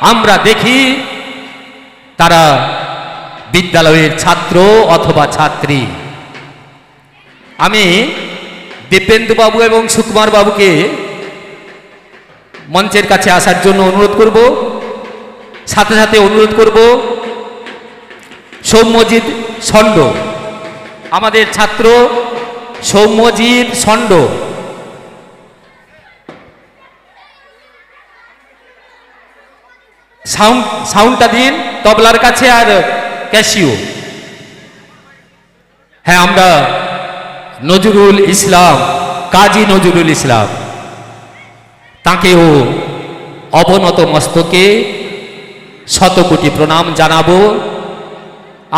আমরা দেখি তারা বিদ্যালয়ের ছাত্র অথবা ছাত্রী। আমি দীপেন্দু বাবু এবং সুকুমার বাবুকে মঞ্চের কাছে আসার জন্য অনুরোধ করব। সাথে সাথে অনুরোধ করব, সৌম্যজিৎ ষণ্ড, আমাদের ছাত্র সৌম্যজিৎ ষণ্ড। সাউন্ড, সাউন্ডটা দিন, তবলার কাছে আর ক্যাশিও হ্যাঁ আমরা নজরুল ইসলাম, কাজী নজরুল ইসলাম, তাকেও অবনত মস্তকে শতকোটি প্রণাম জানাব।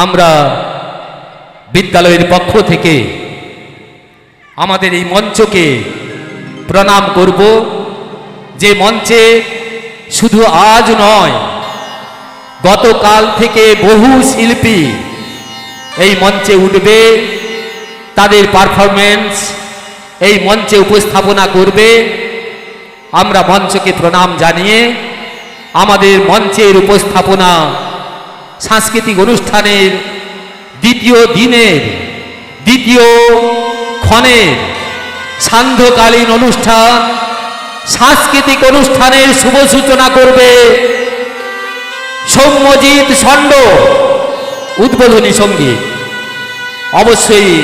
আমরা বিদ্যালয়ের পক্ষ থেকে আমাদের এই মঞ্চকে প্রণাম করব। যে মঞ্চে শুধু আজ নয়, গতকাল থেকে বহু শিল্পী এই মঞ্চে উঠবে, তাদের পারফরমেন্স এই মঞ্চে উপস্থাপনা করবে। আমরা মঞ্চকে প্রণাম জানিয়ে আমাদের মঞ্চের উপস্থাপনা সাংস্কৃতিক অনুষ্ঠানের দ্বিতীয় দিনের, দ্বিতীয় ক্ষণের সান্ধ্যকালীন অনুষ্ঠান সাংস্কৃতিক অনুষ্ঠানের শুভ সূচনা করবে সৌম্যজিৎ ষণ্ড, উদ্বোধনী সংগীত। অবশ্যই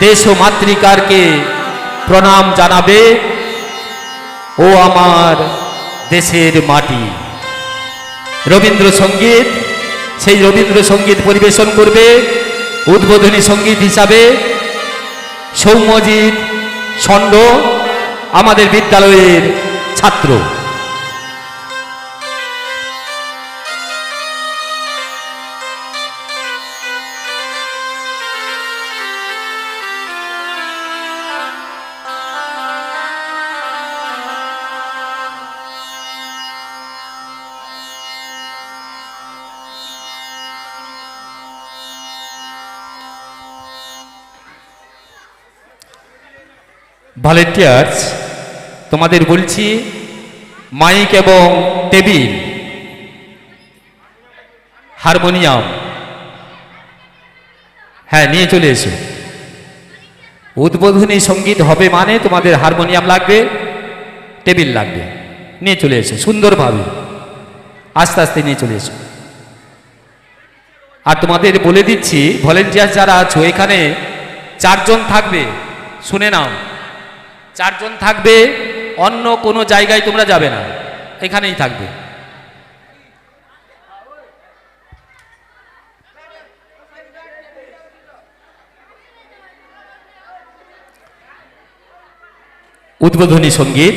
দেশ ও মাতৃকারকে প্রণাম জানাবে ও আমার দেশের মাটি। রবীন্দ্রসঙ্গীত, সেই রবীন্দ্রসঙ্গীত পরিবেশন করবে উদ্বোধনী সংগীত হিসাবে সৌম্যজিৎ ষণ্ড। আমাদের বিদ্যালয়ের ছাত্র। ভলেন্টিয়ার্স তোমাদের বলছি, মাইক এবং টেবিল, হারমোনিয়াম। হ্যাঁ নিয়ে চলে এসো। উদ্বোধনী সংগীত হবে মানে তোমাদের হারমোনিয়াম লাগবে, টেবিল লাগবে। নিয়ে চলে এসো, সুন্দরভাবে। আস্তে আস্তে নিয়ে চলে এসো। আর তোমাদের বলে দিচ্ছি, ভলেন্টিয়ার যারা আছো, এখানে চারজন থাকবে, শুনে নাও। চারজন থাকবে অন্য কোনো জায়গায় তোমরা যাবে না। এখানেই থাকবে। উদ্বোধনী সংগীত।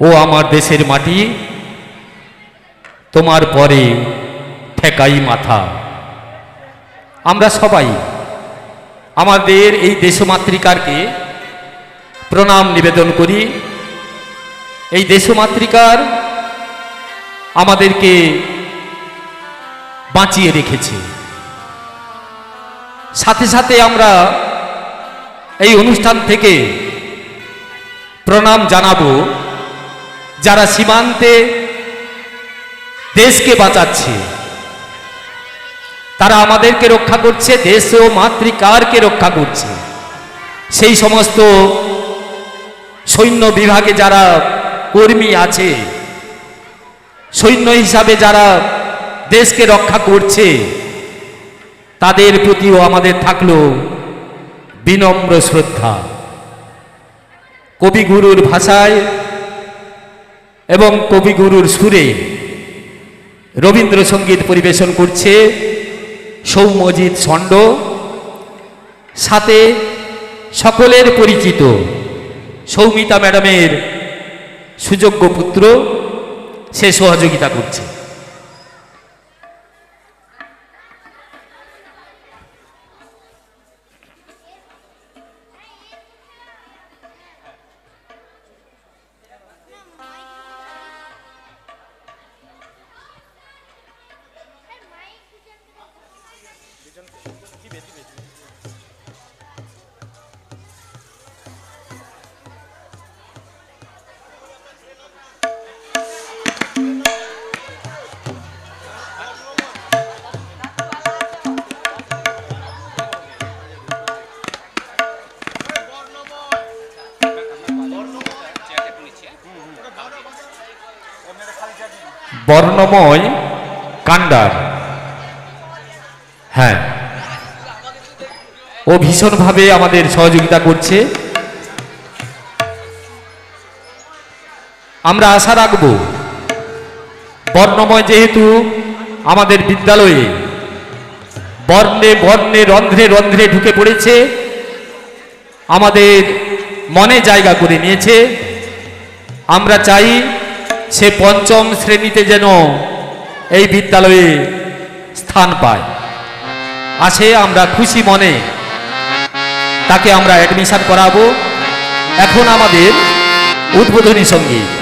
ও আমার দেশের মাটি, তোমার পরে ঠেকাই মাথা। আমরা সবাই আমাদের এই দেশমাতৃকারকে প্রণাম নিবেদন করি। এই দেশমাতৃকার আমাদেরকে বাঁচিয়ে রেখেছে। সাথে সাথে আমরা এই অনুষ্ঠান থেকে প্রণাম জানাব, যারা সীমান্তে দেশকে বাঁচাচ্ছে। তারা আমাদেরকে রক্ষা করছে, দেশ ও মাতৃকারকে রক্ষা করছে। সেই সমস্ত সৈন্য বিভাগে যারা কর্মী আছে, সৈন্য হিসাবে যারা দেশকে রক্ষা করছে, তাদের প্রতিও আমাদের থাকল বিনম্র শ্রদ্ধা। কবিগুরুর ভাষায় এবং কবিগুরুর সুরে রবীন্দ্রসঙ্গীত পরিবেশন করছে সৌম্যজিৎ ষণ্ড। সাথে সকলের পরিচিত সৌমিতা ম্যাডামের সুযোগ্য পুত্র সে সহযোগিতা করছে। বর্ণময় কান্ডার হ্যাঁ। ও ভীষণভাবে আমাদের সহযোগিতা করছে। আমরা আশা রাখব, বর্ণময় যেহেতু আমাদের বিদ্যালয়ে বর্ণে বর্ণে রন্ধ্রে রন্ধ্রে ঢুকে পড়েছে, আমাদের মনে জায়গা করে নিয়েছে। আমরা চাই সে পঞ্চম শ্রেণীতে যেন এই বিদ্যালয়ে স্থান পায়। আসে আমরা খুশি মনে তাকে আমরা অ্যাডমিশন করাবো। এখন আমাদের উদ্বোধনী সংগীত।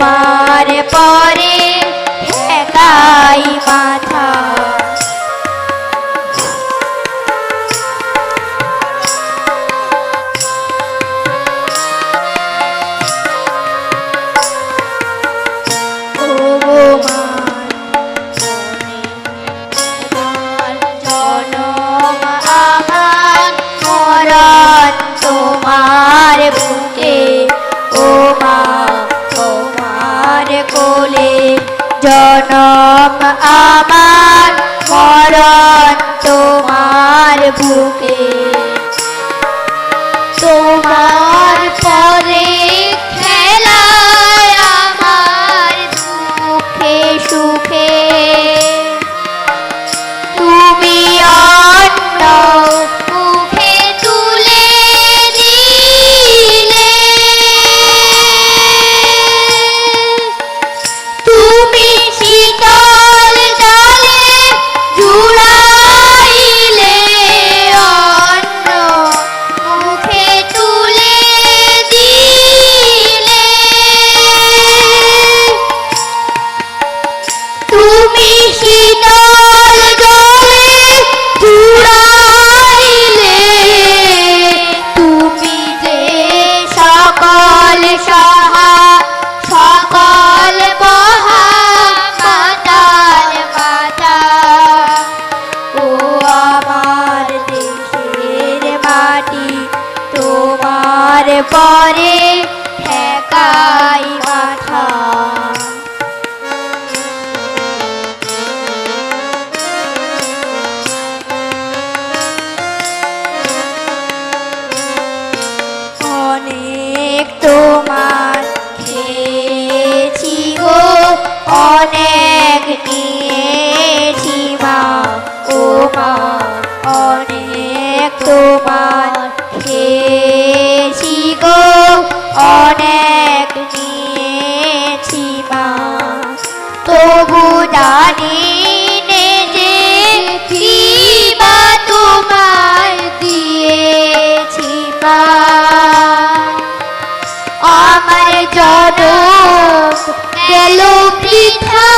তোমার আমার জনম গেল বৃথা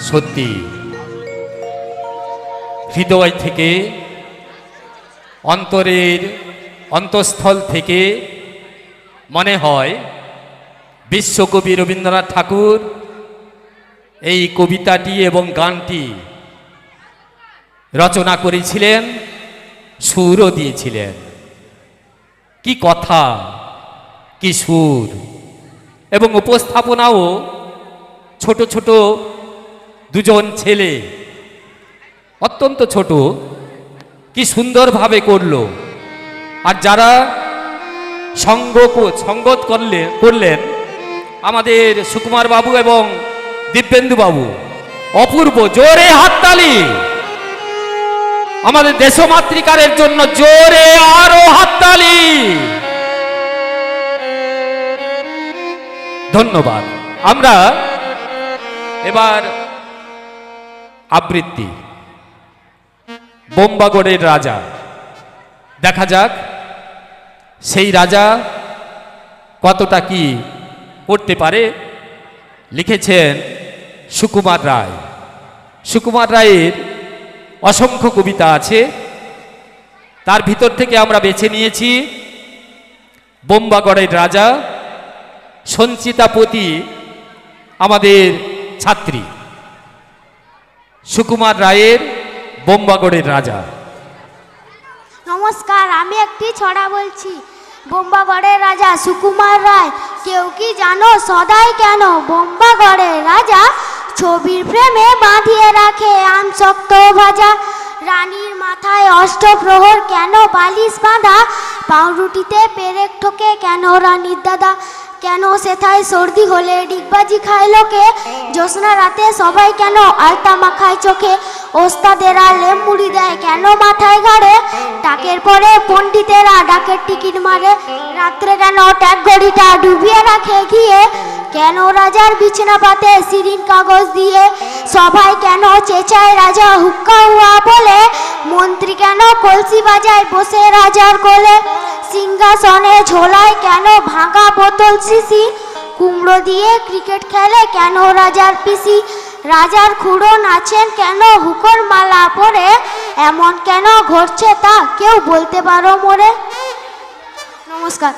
সত্যি। হৃদয় থেকে, অন্তরের অন্তঃস্থল থেকে মনে হয় বিশ্বকবি রবীন্দ্রনাথ ঠাকুর এই কবিতাটি এবং গানটি রচনা করেছিলেন সুরও দিয়েছিলেন। কি কথা, কি সুর। এবং উপস্থাপনাও ছোট ছোট দুজন ছেলে। অত্যন্ত ছোট, কি সুন্দরভাবে করল। আর যারা সঙ্গ সঙ্গত করলে, করলেন আমাদের সুকুমার বাবু এবং দিব্যেন্দু বাবু, অপূর্ব জোরে হাততালি। আমাদের দেশমাতৃকারের জন্য জোরে আরও হাততালি। ধন্যবাদ। আমরা এবার আবৃত্তি। বোম্বাগড়ের রাজা। দেখা যাক, সেই রাজা কতটা কি করতে পারে। লিখেছেন সুকুমার রায়। সুকুমার রায়ের অসংখ্য কবিতা আছে। তার ভিতর থেকে আমরা বেছে নিয়েছি বোম্বাগড়ের রাজা সঞ্চিতাপতি, আমাদের ছাত্রী। সুকুমার রায়ের বোম্বাগড়ের রাজা। নমস্কার, আমি একটি ছড়া বলছি। বোম্বাগড়ের রাজা সুকুমার রায়, কেউ কি জানো সদাই কেন বোম্বাগড়ের রাজা ছবির প্রেমে বাঁধিয়ে রাখে আম শক্ত ভাজা? রানীর মাথায় অষ্টপ্রহর কেন বালিশ বাঁধা? পাউরুটিতে পেরেক ঠোকে কেন রানীর দাদা? কেন সেথায় সর্দি হলে ডিগবাজি খায় লোকে? জ্যোৎস্না রাতে সবাই কেন আলতা মাখায় চোখে? ওস্তাদেরা লেম মুড়ি দেয়। কেন মাথায় ঘাড়ে? ডাকের পরে পণ্ডিতেরা ডাকের টিকিট মারে। রাত্রে কেন ট্যাগ ঘড়িটা ডুবিয়ে রাখে গিয়ে। কেন রাজার বিছানা পাতে সিরিন কাগজ দিয়ে? সবাই কেন চেঁচায় রাজা হুক্কা হুয়া বলে? মন্ত্রী কেন কলসি বাজায় বসে রাজার কোলে? সিংহাসনে ঝোলায় কেন ভাঙা বোতল শিশি কুমড়ো দিয়ে ক্রিকেট খেলে কেন রাজার পিসি? রাজার খুঁড়ো নাচেন কেন? হুকর মালা পরে এমন কেন ঘটছে তা কেউ বলতে পারো মোরে? নমস্কার।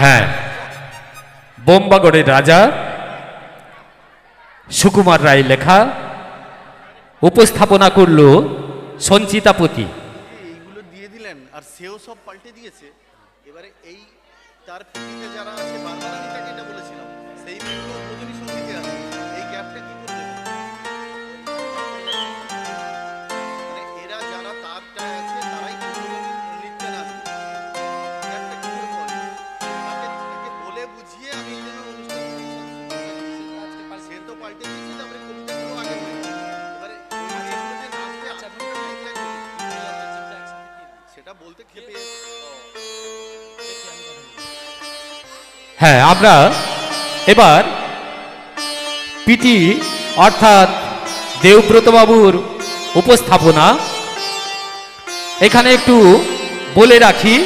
হ্যাঁ বোম্বাগড়ের রাজা সুকুমার রায় লেখা উপস্থাপনা করল সঞ্চিতাপতি। এইগুলো দিয়ে দিলেন আর সেও সব পাল্টে দিয়েছে। এবারে এই তার যারা আছে বারবার আমি তাকে এটা বলেছিলাম সেই মেয়েগুলো প্রতিটি সঙ্গীতে আছে এই গ্যাপটা কি হ্যাঁ আমরা এবার পিটি অর্থাৎ দেবব্রতবাবুর উপস্থাপনা এখানে একটু বলে রাখি।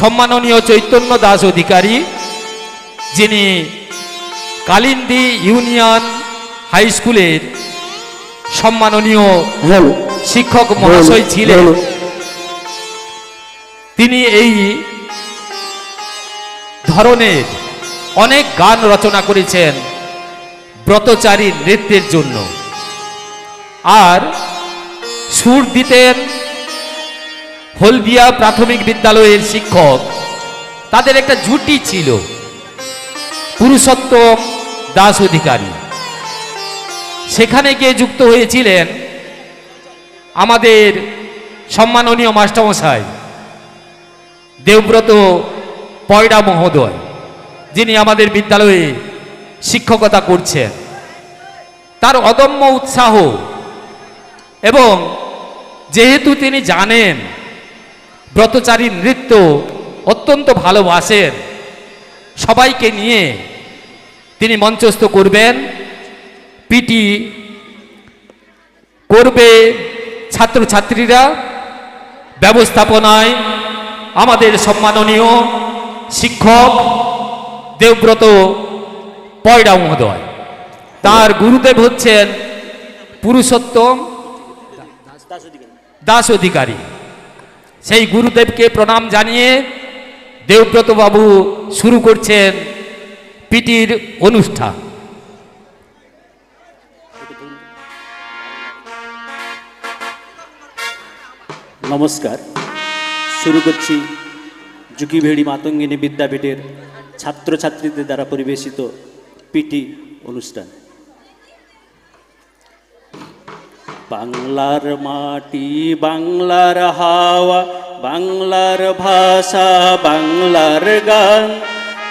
সম্মাননীয় চৈতন্য দাস অধিকারী যিনি কালিন্দী ইউনিয়ন হাই স্কুলের সম্মাননীয় শিক্ষক মহাশয় ছিলেন। তিনি এই ধরনের অনেক গান রচনা করেছেন ব্রতচারী নৃত্যের জন্য। আর সুর দিতেন হলদিয়া প্রাথমিক বিদ্যালয়ের শিক্ষক। তাদের একটা জুটি ছিল। পুরুষোত্তম দাস অধিকারী। সেখানে গিয়ে যুক্ত হয়েছিলেন আমাদের সম্মাননীয় মাস্টারমশাই, দেবব্রত পয়ডা মহোদয়, যিনি আমাদের বিদ্যালয়ে শিক্ষকতা করছেন। তার অদম্য উৎসাহ এবং যেহেতু তিনি জানেন ব্রতচারীর নৃত্য অত্যন্ত ভালোবাসেন, সবাইকে নিয়ে তিনি মঞ্চস্থ করবেন। পিটি করবে ছাত্রছাত্রীরা। ব্যবস্থাপনায় আমাদের সম্মাননীয় শিক্ষক দেবব্রত পয়ডা মহোদয়। তার গুরুদেব হচ্ছেন পুরুষোত্তম দাস অধিকারী। সেই গুরুদেবকে প্রণাম জানিয়ে দেবব্রত বাবু শুরু করছেন পিটির অনুষ্ঠান। নমস্কার, শুরু করছি জুকিভেড়ি মাতঙ্গিনী বিদ্যাপীঠের ছাত্রছাত্রীদের দ্বারা পরিবেশিত পিটি অনুষ্ঠান। বাংলার মাটি, বাংলার হাওয়া, বাংলার ভাষা, বাংলার গান,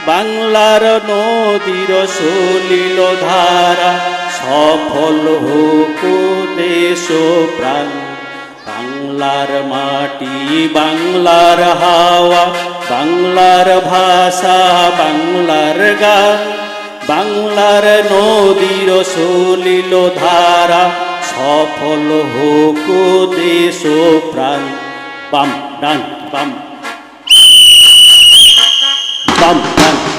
বাংলার নদীর সলিল ধারা, সফল হোক দেশ প্রাণ বাংলার মাটি, বাংলার হাওয়া বাংলার ভাষা বাংলার গা বাংলার নদীর সলিল ধারা, সফল হোক দেশ প্রাণ। বাম, ডান, বাম। বাম, ডান।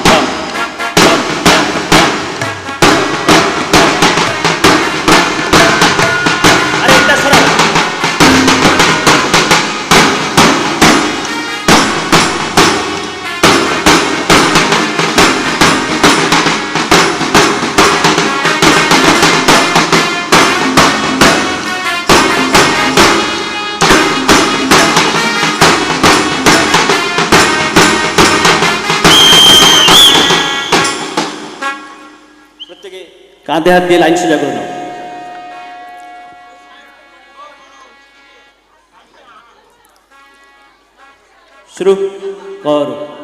কাঁধে হাত দিয়ে লাইন সোজা করে নাও। শুরু করো।